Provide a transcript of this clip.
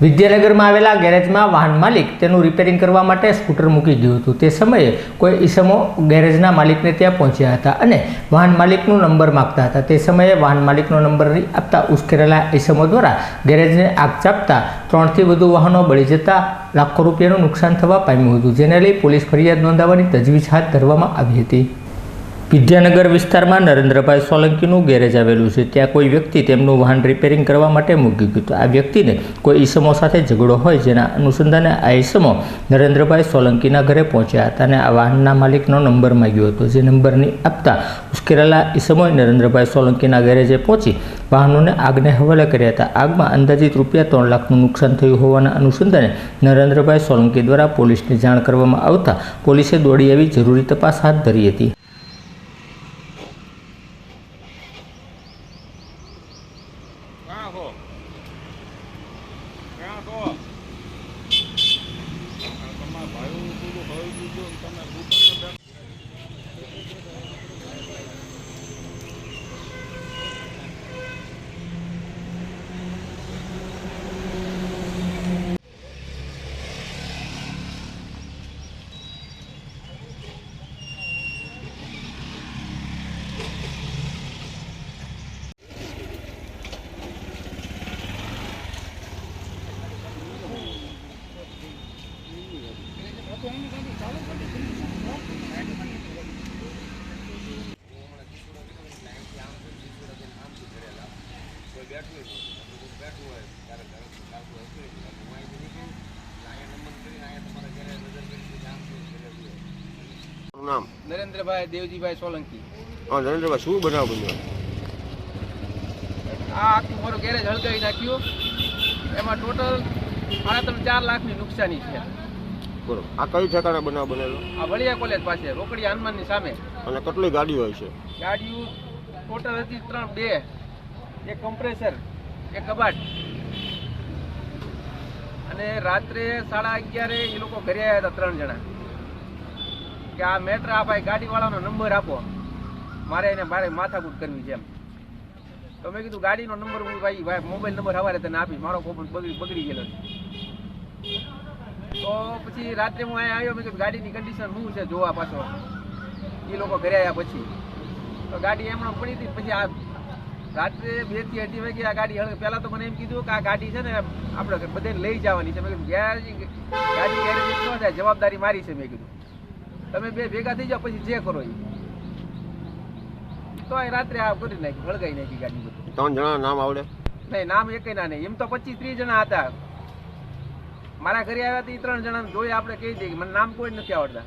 વિદ્યાનગરમાં આવેલા ગેરેજમાં વાહન માલિક તેનું રિપેરિંગ કરવા માટે સ્કૂટર મૂકી ગયું હતું. તે સમયે કોઈ ઈસમો ગેરેજના માલિકને ત્યાં પહોંચ્યા હતા અને વાહન માલિકનો નંબર માગતા હતા. તે સમયે વાહન માલિકનો નંબર આપતા ઉશ્કેરેલા ઈસમો દ્વારા ગેરેજને આગ ચાપતા ત્રણથી વધુ વાહનો બળી જતા લાખો રૂપિયાનું નુકસાન થવા પામ્યું હતું, જેને લઈ પોલીસ ફરિયાદ નોંધાવવાની તજવીજ હાથ ધરવામાં આવી હતી. વિદ્યાનગર વિસ્તારમાં નરેન્દ્રભાઈ સોલંકીનું ગેરેજ આવેલું છે. ત્યાં કોઈ વ્યક્તિ તેમનું વાહન રિપેરિંગ કરવા માટે મૂકી ગયું. આ વ્યક્તિને કોઈ ઈસમો સાથે ઝઘડો હોય જેના અનુસંધાને આ ઈસમો નરેન્દ્રભાઈ સોલંકીના ઘરે પહોંચ્યા હતા અને આ વાહનના માલિકનો નંબર માંગ્યો હતો. જે નંબરની આપતા ઉશ્કેરેલા ઈસમોએ નરેન્દ્રભાઈ સોલંકીના ગેરેજે પહોંચી વાહનોને આગને હવાલે કર્યા હતા. આગમાં અંદાજિત રૂપિયા ત્રણ લાખનું નુકસાન થયું હોવાના અનુસંધાને નરેન્દ્રભાઈ સોલંકી દ્વારા પોલીસને જાણ કરવામાં આવતા પોલીસે દોડી આવી જરૂરી તપાસ હાથ ધરી હતી ક્યાં છો ક્યાં તો તમારા ભાઈઓ તમે દુકાને નામ? નરેન્દ્રભાઈ દેવજીભાઈ સોલંકી. હા નરેન્દ્રભાઈ શું બનાવ બન્યો? આ આખું મારું ગેરેજ હળગાવી નાખ્યું. એમાં ટોટલ સાડા ત્રણ ચાર લાખની નુકસાની છે. બરોબર આ કઈ ઠેકાણે બનાવ બનેલો? આ વળિયા કોલેજ પાસે રોકડી હનુમાનની સામે. અને કેટલી ગાડીઓ હોય છે? ગાડીઓ ટોટલ હતી ત્રણ બે. એક કમ્પ્રેસર એક કબાટ. અને રાત્રે સાડા અગિયારે એ લોકો ઘરે આવ્યા હતા ત્રણ જણા. કે આ મેટર આ ભાઈ ગાડીવાળાનો નંબર આપો. મારે એને મારે માથાકૂટ કરવી છે એમ. તો મેં કીધું ગાડીનો નંબર હું ભાઈ ભાઈ મોબાઈલ નંબર હવારે તને આપીશ. મારો ફોન બગડી બગડી ગયેલો છે. પછી રાત્રે હું અહીંયા આવ્યો મેં કીધું ગાડીની કન્ડિશન શું છે જોવા પાછો. એ લોકો ઘરે આવ્યા પછી. તો ગાડી એમણે પડી હતી પછી આ રાત્રે બેથી અઢી વાગે આ ગાડી હળ પહેલાં તો મને એમ કીધું કે આ ગાડી છે ને આપણે બધાને લઈ જવાની છે. મેં કીધું ગેરેજ ગાડી ગેરેજ ન થાય જવાબદારી મારી છે મેં કીધું. તમે બે ભેગા થઈ જાઓ પછી જે કરો એ તો એ રાત્રે આ કરી નાખી હળગાઈ નાખી ગાડી બધું. ત્રણ જણા નામ આવડે? નહીં નામ એકે ના નહીં. એમ તો પચીસ ત્રીસ જણા હતા. મારા ઘરે આવ્યા એ ત્રણ જણા જોઈ આપણે કહી દઈએ મને નામ કોઈ નથી આવડતા.